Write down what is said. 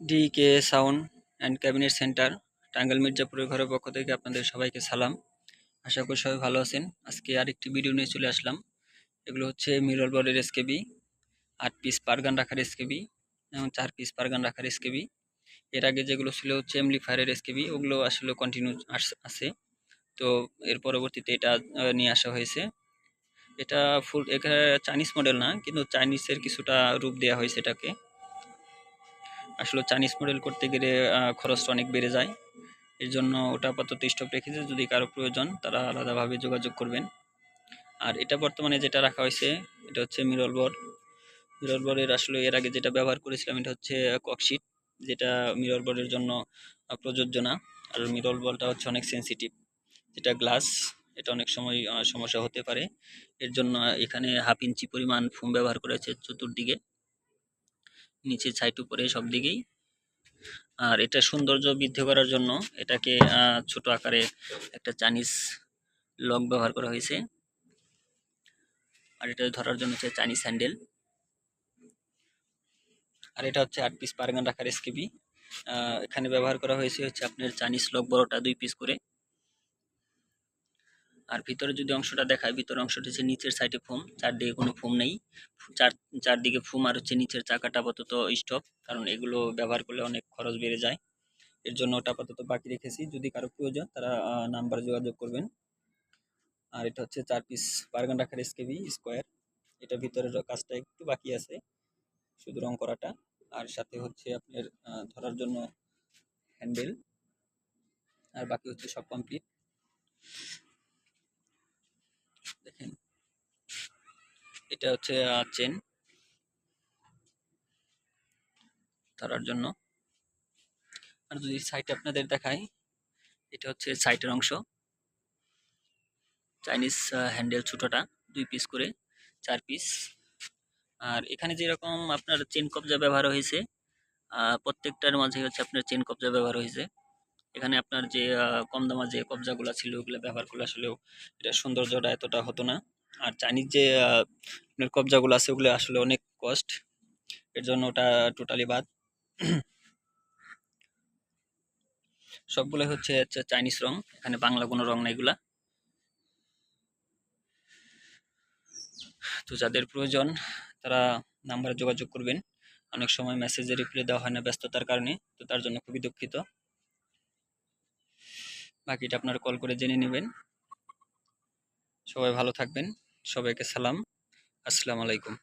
DK sound and cabinet centre Tangail মির্জাপুরের ঘরের পক্ষ থেকে আপনাদের সবাইকে সালাম। আশা করি সবাই ভালো আছেন। আজকে আরেকটি ভিডিও নিয়ে চলে আসলাম। এগুলো হচ্ছে মিরর বলের এসকেবি আট পিস পারগান রাখার এসকেবি এবং চার পিস পারগান রাখার এসকেবি এর আগে যেগুলো ছিল হচ্ছে এমলি ফায়ারের এসকেবি ওগুলো আসলে কন্টিনিউ আছে। তো এর পরবর্তীতে এটা নিয়ে আসা হয়েছে। এটা ফুল এখানে চাইনিজ মডেল না, কিন্তু চাইনিজের কিছুটা রূপ দেওয়া হয়েছে এটাকে। আসলে চাইনিজ মডেল করতে গেলে খরচটা অনেক বেড়ে যায়। এর জন্য ওটা আপাতত স্টপ রেখেছে যদি কারও প্রয়োজন, তারা আলাদাভাবে যোগাযোগ করবেন। আর এটা বর্তমানে যেটা রাখা হয়েছে, এটা হচ্ছে মিরল বোর্ড মিরল বোর্ডের আসলে এর আগে যেটা ব্যবহার করেছিলাম, এটা হচ্ছে ককশিট যেটা মিরল বোর্ডের জন্য প্রযোজ্য না। আর মিরল বলটা হচ্ছে অনেক সেনসিটিভ যেটা গ্লাস এটা অনেক সময় সমস্যা হতে পারে। এর জন্য এখানে হাফ ইঞ্চি পরিমাণ ফোম ব্যবহার করেছে চতুর্দিকে। নিচে সাইড উপরে সব দিকেই। আর এটা সৌন্দর্য বৃদ্ধি করার জন্য এটাকে ছোট আকারে একটা চাইনিজ লক ব্যবহার করা হয়েছে। আর এটা ধরার জন্য হচ্ছে চাইনিজ হ্যান্ডেল আর এটা হচ্ছে আট পিস পারগান রাখার এসকেবি এখানে ব্যবহার করা হয়েছে হচ্ছে আপনার চাইনিজ লক বড়টা দুই পিস করে। আর ভিতরে যদি অংশটা দেখায় ভিতরের অংশটা হচ্ছে নিচের সাইডে ফোম, চারদিকে কোনো ফোম নেই। চার চারদিকে ফোম আর হচ্ছে নিচের চাকাটা আপাতত স্টপ কারণ এগুলো ব্যবহার করলে অনেক খরচ বেড়ে যায়। এর জন্য ওটা আপাতত বাকি রেখেছি। যদি কারও প্রয়োজন, তারা নাম্বার যোগাযোগ করবেন। আর এটা হচ্ছে চার পিস বার্গান রাখার এসকেবি স্কোয়ার এটা ভিতরের কাজটা একটু বাকি আছে, শুধু রং করাটা। আর সাথে হচ্ছে আপনার ধরার জন্য হ্যান্ডেল আর বাকি হচ্ছে সব কমপ্লিট দেখেন। এটা হচ্ছে চেন। ধরার জন্য। আর যদি সাইট আপনাদের দেখাই, এটা হচ্ছে সাইটের অংশ। চাইনিজ হ্যান্ডেল ছোটোটা, দুই পিস করে, চার পিস আর এখানে যেরকম আপনার চেন কবজা ব্যবহার হয়েছে প্রত্যেকটার মাঝে হচ্ছে আপনার চেন কবজা ব্যবহার হয়েছে। এখানে আপনার যে কম দামা যে কবজাগুলো ছিল, ওগুলো ব্যবহার করলে আসলেও এটা সৌন্দর্যটা এতটা হতো না। আর চাইনিজ যে আপনার কবজাগুলো আছে, ওগুলো আসলে অনেক কস্ট। এর জন্য ওটা টোটালি বাদ। সবগুলো হচ্ছে হচ্ছে চাইনিজ রং। এখানে বাংলা কোনো রং নাই এগুলা। তো যাদের প্রয়োজন, তারা নাম্বারে যোগাযোগ করবেন। অনেক সময় মেসেজে রিপ্লাই দেওয়া হয় না ব্যস্ততার কারণে, তো তার জন্য খুবই দুঃখিত। বাকিটা আপনারা কল করে জেনে নেবেন। সবাই ভালো থাকবেন। সবাইকে সালাম। আসসালামু আলাইকুম।